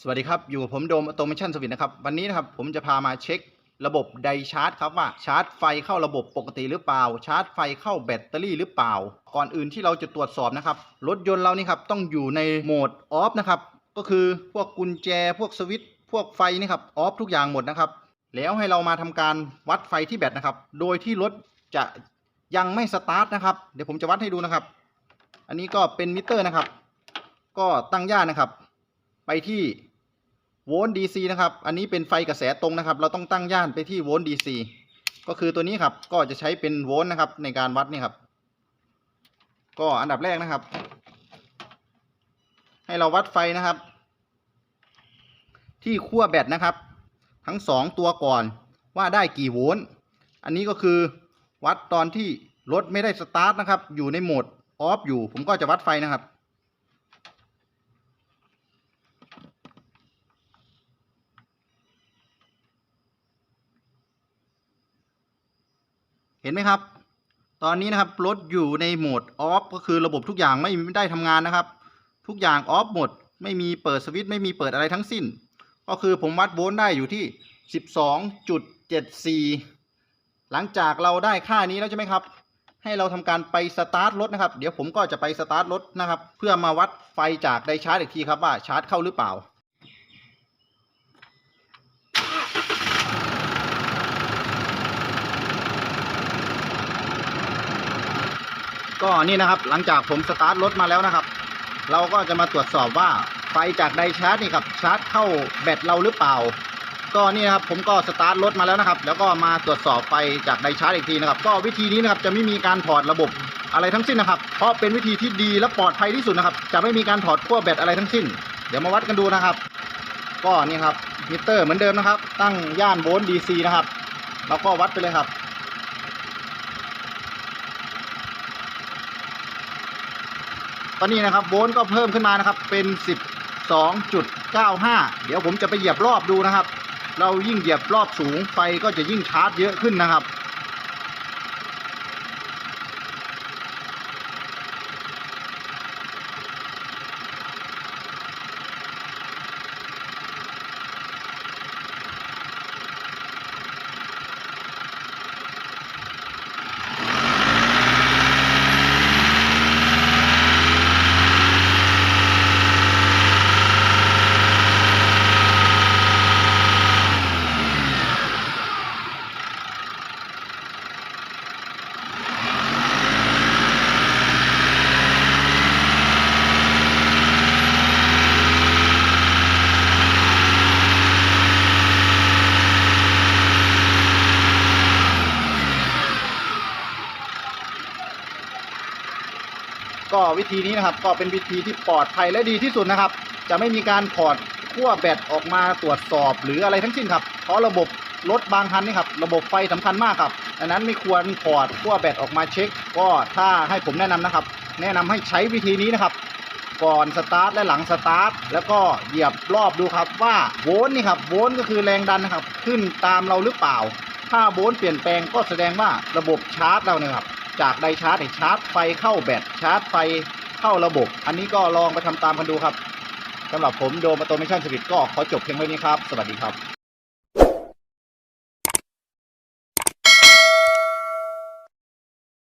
สวัสดีครับ อยู่กับผมโดมอ t โ m มชันสวิตนะครับ วันนี้นะครับผมจะพามาเช็คระบบไดชาร์จครับว่าชาร์จไฟเข้าระบบปกติหรือเปล่า ชาร์จไฟเข้าแบตเตอรี่หรือเปล่า ก่อนอื่นที่เราจะตรวจสอบนะครับ รถยนต์เรานี่ครับต้องอยู่ในโหมดออฟนะครับ ก็คือพวกกุญแจ พวกสวิตช์พวกไฟนี่ครับออฟทุกอย่างหมดนะครับ แล้วให้เรามาทำการวัดไฟที่แบตนะครับ โดยที่รถจะยังไม่สตาร์ทนะครับ เดี๋ยวผมจะวัดให้ดูนะครับ อันนี้ก็เป็นมิเตอร์นะครับ ก็ตั้งย่านนะครับ ไปที่โวลต์ DC นะครับ อันนี้เป็นไฟกระแสตรงนะครับ เราต้องตั้งย่านไปที่โวลต์ DC ก็คือตัวนี้ครับ ก็จะใช้เป็นโวลต์นะครับ ในการวัดนี่ครับ ก็อันดับแรกนะครับ ให้เราวัดไฟนะครับ ที่ขั้วแบตนะครับ ทั้งสองตัวก่อนว่าได้กี่โวลต์ อันนี้ก็คือวัดตอนที่รถไม่ได้สตาร์ทนะครับ อยู่ในโหมดออฟอยู่ ผมก็จะวัดไฟนะครับ เห็นไหมครับ ตอนนี้นะครับรถอยู่ในโหมดออฟก็คือระบบทุกอย่างไม่ไม่ได้ทำงานนะครับ ทุกอย่างออฟหมด ไม่มีเปิดสวิตช์ไม่มีเปิดอะไรทั้งสิ้น ก็คือผมวัดโวลต์ได้อยู่ที่ 12.74 หลังจากเราได้ค่านี้แล้วใช่ไหมครับ ให้เราทำการไปสตาร์ทรถนะครับ เดี๋ยวผมก็จะไปสตาร์ทรถนะครับ เพื่อมาวัดไฟจากไดชาร์จอีกทีครับว่าชาร์จเข้าหรือเปล่า ก็นี่นะครับหลังจากผมสตาร์ทรถมาแล้วนะครับ เราก็จะมาตรวจสอบว่าไฟจากไดชาร์จนี่ครับชาร์จเข้าแบตเราหรือเปล่า ก็นี่นะครับผมก็สตาร์ทรถมาแล้วนะครับ แล้วก็มาตรวจสอบไฟจากไดชาร์จอีกทีนะครับ ก็วิธีนี้นะครับจะไม่มีการถอดระบบอะไรทั้งสิ้นนะครับ เพราะเป็นวิธีที่ดีและปลอดภัยที่สุดนะครับ จะไม่มีการถอดขั้วแบตอะไรทั้งสิ้น เดี๋ยวมาวัดกันดูนะครับ ก็นี่ครับมิเตอร์เหมือนเดิมนะครับ ตั้งย่านโวลต์ DC นะครับแล้วก็วัดไปเลยครับ อนนี้นะครับโวลต์ก็เพิ่มขึ้นมานะครับเป็น 12.95 เดี๋ยวผมจะไปเหยียบรอบดูนะครับ เรายิ่งเหยียบรอบสูงไฟก็จะยิ่งชาร์จเยอะขึ้นนะครับ ก็วิธีนี้นะครับก็เป็นวิธีที่ปลอดภัยและดีที่สุดนะครับ จะไม่มีการถอดขั้วแบตออกมาตรวจสอบหรืออะไรทั้งสิ้นครับ เพราะระบบรถบางคันนี่ครับระบบไฟสำคัญมากครับดังนั้นไม่ควรถอดขั้วแบตออกมาเช็ค ก็ถ้าให้ผมแนะนำนะครับ แนะนำให้ใช้วิธีนี้นะครับ ก่อนสตาร์ทและหลังสตาร์ทแล้วก็เหยียบรอบดูครับว่าโวลต์นี่ครับโวลต์ก็คือแรงดันนะครับ ขึ้นตามเราหรือเปล่า ถ้าโวลต์เปลี่ยนแปลงก็แสดงว่าระบบชาร์จเราเนี่ยครับ จากไดชาร์จชาร์จไฟเข้าแบตชาร์จไฟเข้าระบบ อันนี้ก็ลองไปทำตามกันดูครับสำหรับผมโดมอโตเมชันสวิตก็ขอจบเพียงเท่านี้ครับ สวัสดีครับ